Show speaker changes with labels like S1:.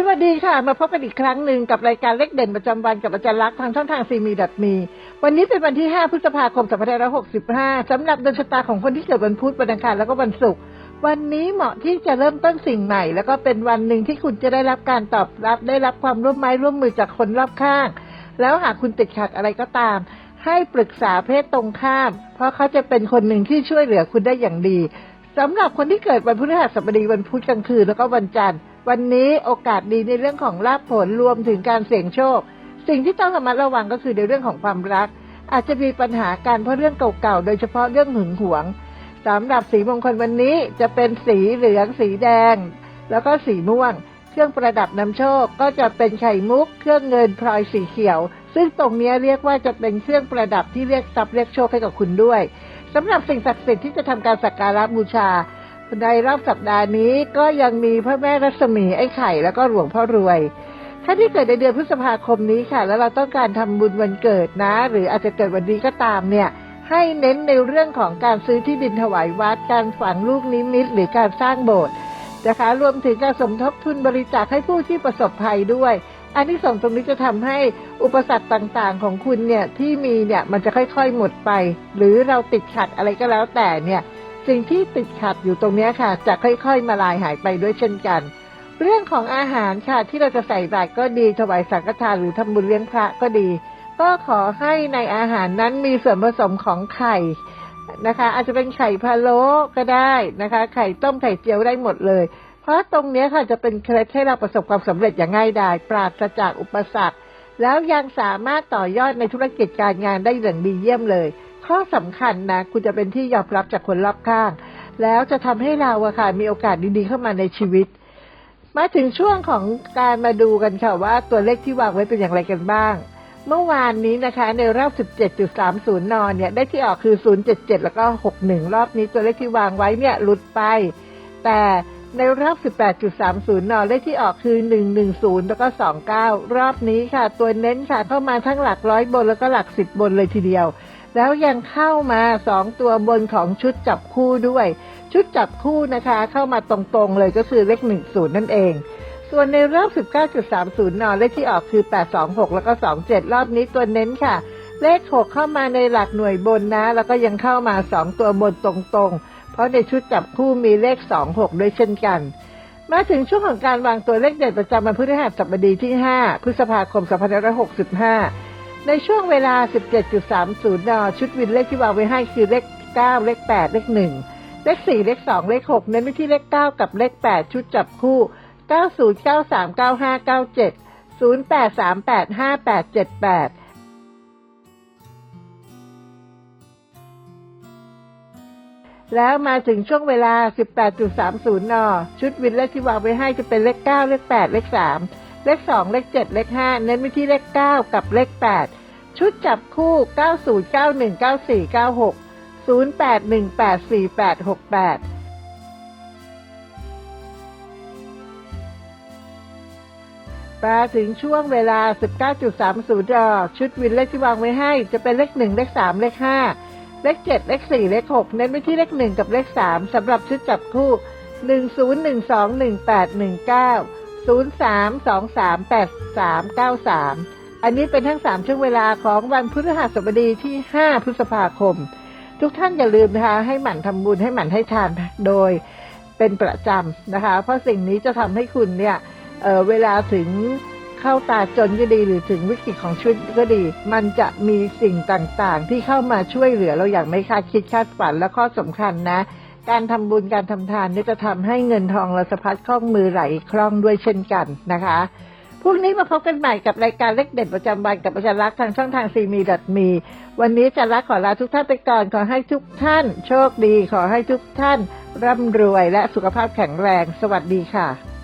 S1: สวัสดีค่ะ มาพบกันอีกครั้งหนึ่งกับรายการเลขเด่นประจำวันกับอาจารย์ลักษณ์ทางช่องทางซีมีดัตมี วันนี้เป็นวันที่ 5 พฤษภาคม 2565 สำหรับเดือนชะตาของคนที่เกิดวันพุธวันอังคารแล้วก็วันศุกร์วันนี้เหมาะที่จะเริ่มต้นสิ่งใหม่ แล้วก็เป็นวันหนึ่งที่คุณจะได้รับการตอบรับ ได้รับความร่วมไม้ร่วมมือจากคนรอบข้าง แล้วหากคุณติดขัดอะไรก็ตาม ให้ปรึกษาเพศตรงข้าม เพราะเขาจะเป็นคนหนึ่งที่ช่วยเหลือคุณได้อย่างดีสำหรับคนที่เกิดวันพฤหัสบดีวันพุธกลางคืนแล้วก็วันจันทร์ วันนี้โอกาสดีในเรื่องของลาภผลรวมถึงการเสี่ยงโชค สิ่งที่ต้องระมัดระวังก็คือในเรื่องของความรัก อาจจะมีปัญหาการเพราะเรื่องเก่าๆโดยเฉพาะเรื่องหึงหวงสำหรับสีมงคลวันนี้จะเป็นสีเหลืองสีแดง แล้วก็สีม่วง เครื่องประดับนำโชคก็จะเป็นไข่มุก เครื่องเงินพลอยสีเขียว ซึ่งตรงนี้เรียกว่าจะเป็นเครื่องประดับที่เรียกทรัพย์เรียกโชคให้กับคุณด้วยสำหรับสิ่งศักดิ์สิทธิ์ที่จะทำการสักการะบูชา ในรอบสัปดาห์นี้ก็ยังมีพระแม่รัศมีไอ้ไข่แล้วก็หลวงพ่อรวย ถ้าที่เกิดในเดือนพฤษภาคมนี้ค่ะ แล้วเราต้องการทำบุญวันเกิดนะ หรืออาจจะเกิดวันนี้ก็ตามเนี่ย ให้เน้นในเรื่องของการซื้อที่ดินถวายวัด การฝังลูกนิมิต หรือการสร้างโบสถ์นะคะรวมถึงการสมทบทุนบริจาคให้ผู้ที่ประสบภัยด้วย อันที่ส่งตรงนี้จะทำให้อุปสรรคต่างๆ ของคุณเนี่ยที่มีเนี่ยมันจะค่อยๆหมดไป หรือเราติดขัดอะไรก็แล้วแต่เนี่ย สิ่งที่ติดขัดอยู่ตรงนี้ค่ะ จะค่อยๆ มาลายหายไปด้วยเช่นกัน เรื่องของอาหารค่ะ ที่เราจะใส่บาตรก็ดีถวายสังฆทานหรือทำบุญเลี้ยงพระก็ดี ก็ขอให้ในอาหารนั้นมีส่วนผสมของไข่นะคะ อาจจะเป็นไข่พะโล้ก็ได้นะคะ ไข่ต้มไข่เจียวได้หมดเลย เพราะตรงนี้ค่ะจะเป็นเคล็ดให้เราประสบความสำเร็จอย่างง่ายดายปราศจากอุปสรรค แล้วยังสามารถต่อยอดในธุรกิจการงานได้อย่างดีเยี่ยมเลย ข้อสำคัญนะคุณจะเป็นที่ยอมรับจากคนรอบข้าง แล้วจะทำให้เราอะค่ะมีโอกาสดีๆเข้ามาในชีวิต มาถึงช่วงของการมาดูกันค่ะว่าตัวเลขที่วางไว้เป็นอย่างไรกันบ้าง เมื่อวานนี้นะคะ ในรอบ 17.30นเนี่ย ได้ที่ออกคือ 077 แล้วก็ 61 รอบนี้ตัวเลขที่วางไว้เนี่ยหลุดไป แต่ในรอบ 18.30นเลขที่ออกคือ 110 แล้วก็ 29 รอบนี้ค่ะ ตัวเน้นค่ะเข้ามาทั้งหลักร้อยบนแล้วก็หลักสิบบนเลยทีเดียว แล้วยังเข้ามา2ตัวบนของชุดจับคู่ด้วย ชุดจับคู่นะคะ เข้ามาตรงๆเลยก็คือเลข10นั่นเอง ส่วนในรอบ 19.30นเลขที่ออกคือ 826 แล้วก็ 27 รอบนี้ตัวเน้นค่ะ เลข 6 เข้ามาในหลักหน่วยบนนะ แล้วก็ยังเข้ามา 2 ตัวบนตรงๆ เพราะในชุดจับคู่มีเลข 26 ด้วยเช่นกันมาถึงช่วงของการวางตัวเลขเด่นประจำวันพฤหัสบดีที่ 5 พฤษภาคม 2565 ในช่วงเวลา 17.30 น ชุดวินเลขที่วางไว้ให้คือเลข 9 เลข 8 เลข 1 เลข 4 เลข 2 เลข 6 เน้นไปที่เลข 9 กับเลข 8 ชุดจับคู่ 90 93 95 97 08 38 58 78แล้วมาถึงช่วงเวลา 18.30 น ชุดวินเลขที่วางไว้ให้จะเป็นเลข 9 เลข 8 เลข 3 เลข 2 เลข 7 เลข 5 เน้นไปที่เลข 9 กับเลข 8 ชุดจับคู่ 90 91 94 96 08 18 48 68มาถึงช่วงเวลา 19.30นชุดวินเลขที่วางไว้ให้ จะเป็นเลข 1 เลข 3 เลข 5 เลข 7 เลข 4 เลข 6 เน้นไปที่เลข 1 กับเลข 3สำหรับชุดจับคู่ 10121819 0323839393 อันนี้เป็นทั้ง 3 ช่วงเวลาของวันพฤหัสบดีที่ 5 พฤษภาคม ทุกท่านอย่าลืมนะคะ ให้หมั่นทำบุญให้หมั่นให้ทานโดยเป็นประจำนะคะ เพราะสิ่งนี้จะทำให้คุณเนี่ยเเวลาถึงเข้าตาจนก็ดีหรือถึงวิกฤตของชีวิตก็ดี มันจะมีสิ่งต่างๆ ที่เข้ามาช่วยเหลือเราอย่างไม่คาดคิดคาดฝันและข้อสำคัญนะ การทำบุญการทำทานนี่จะทำให้เงินทองเราสะพัดคล่องมือไหลคล่องด้วยเช่นกันนะคะพรุ่งนี้มาพบกันใหม่กับรายการเล็กเด่นประจำวันกับประชารักษ์ทางช่องทางซีมีดัตมีวันนี้จะรักขอลาทุกท่านไปก่อนขอให้ทุกท่าน โชคดี ขอให้ทุกท่านร่ำรวยและสุขภาพแข็งแรง สวัสดีค่ะ